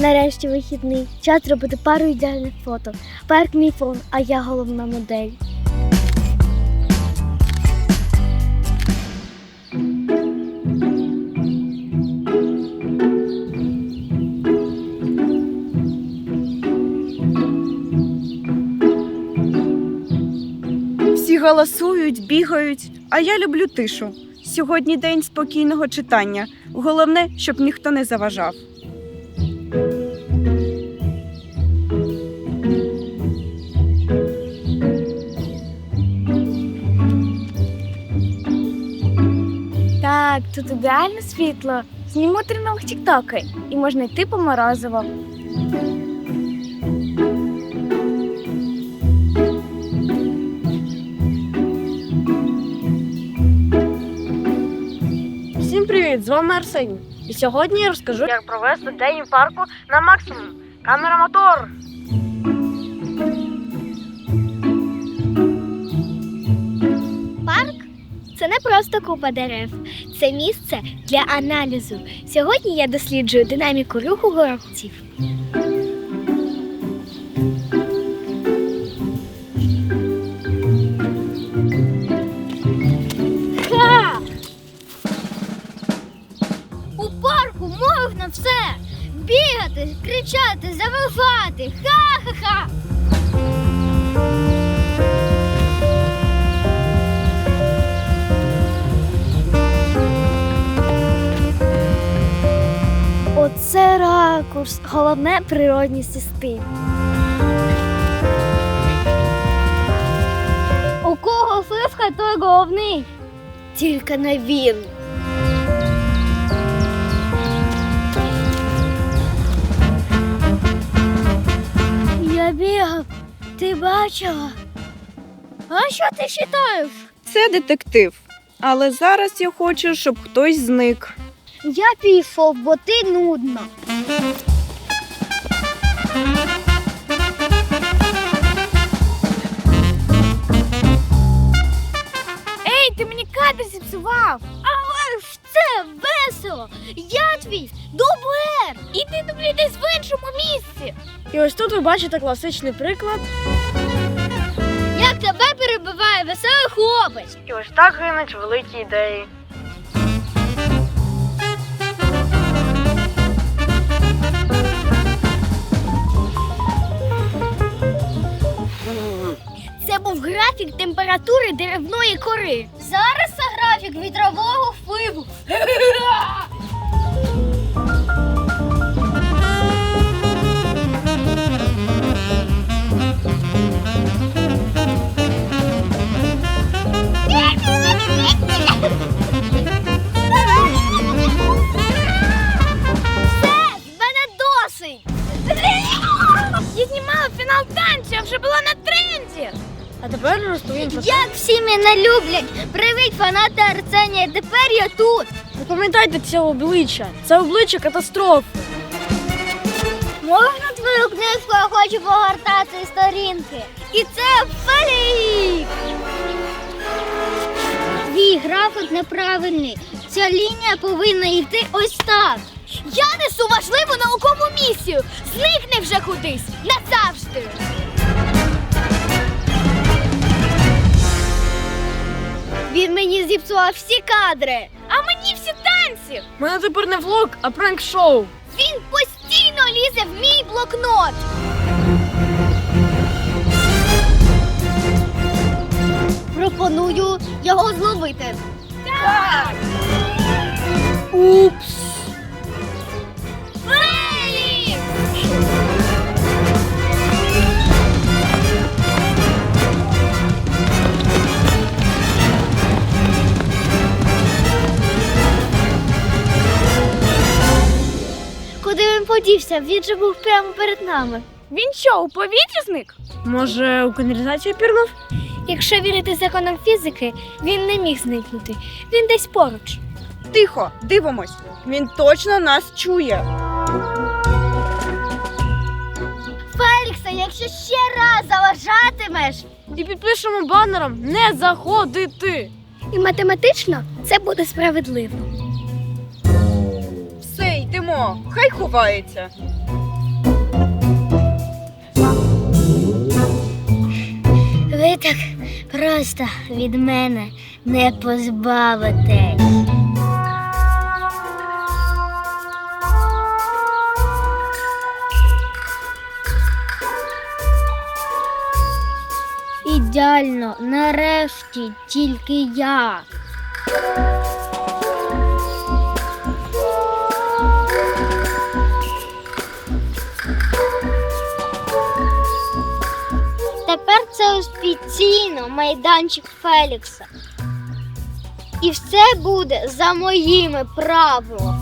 Нарешті вихідний. Час зробити пару ідеальних фото. Парк мій фон, а я головна модель. Всі голосують, бігають, а я люблю тишу. Сьогодні день спокійного читання. Головне, щоб ніхто не заважав. Так, тут ідеальне світло. Зніму три нових тіктоки і можна йти по морозиво. Всім привіт! З вами Арсеній. І сьогодні я розкажу, як провести день в парку на максимум. Камера мотор! Це не просто купа дерев, це місце для аналізу. Сьогодні я досліджую динаміку руху горобців. У парку можна все! Бігати, кричати, завивати! Ха-ха-ха! Ракурс, головне природні системи. У кого фифка, той головний. Тільки не він. Я бігав, ти бачила? А що ти читаєш? Це детектив. Але зараз я хочу, щоб хтось зник. Я пішов, бо ти нудно. Ей, ти мені кадр зіпсував! Але ж це весело! Я твій дублер! І ти дублі десь в іншому місці! І ось тут ви бачите класичний приклад. Як тебе перебиває веселий хлопець! І ось так гинуть великі ідеї. Графік температури деревної кори. Зараз це графік вітрового впливу. А тепер розповім про Як всі мене люблять! Привіт, фанати Арсенія! Тепер я тут! Запам'ятайте це обличчя. Це обличчя катастрофи. Можна твою книжку, я хочу погортати сторінки. І це фалік! Твій графік неправильний. Ця лінія повинна йти ось так. Я несу важливу наукову місію. Зникни вже кудись назавжди. Він мені зіпсував всі кадри, а мені всі танці. У мене тепер не влог, а пранк-шоу. Він постійно лізе в мій блокнот. Пропоную його зловити. Так! Упс. Подівся? Він же був прямо перед нами. Він що, у повітрі зник? Може, у каналізацію пірнув? Якщо вірити законам фізики, він не міг зникнути. Він десь поруч. Тихо, дивимось. Він точно нас чує. Фелікса, якщо ще раз заважатимеш, І підпишемо банером не заходити. і математично це буде справедливо. Все. Хай ховається. Ви так просто від мене не позбавитесь. Ідеально, нарешті тільки я. Офіційно майданчик Фелікса. І все буде за моїми правилами.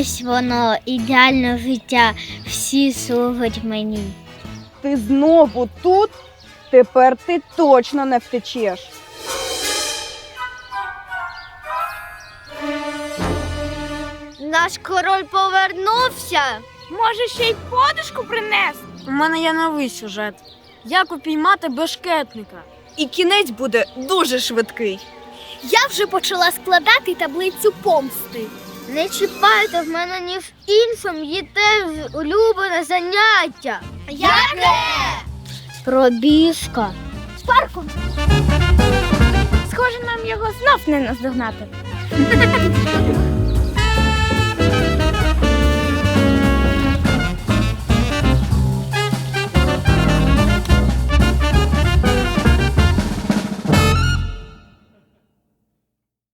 Ось воно, ідеальне життя. Всі служать мені. Ти знову тут? Тепер ти точно не втечеш. Наш король повернувся. Може, ще й подушку принес? У мене є новий сюжет. Як упіймати бешкетника. І кінець буде дуже швидкий. Я вже почала складати таблицю помсти. Не чіпайте в мене ні в іншому, є теж улюблене заняття. Яке? Пробіжка. З парку. Схоже, нам його знов не наздогнати.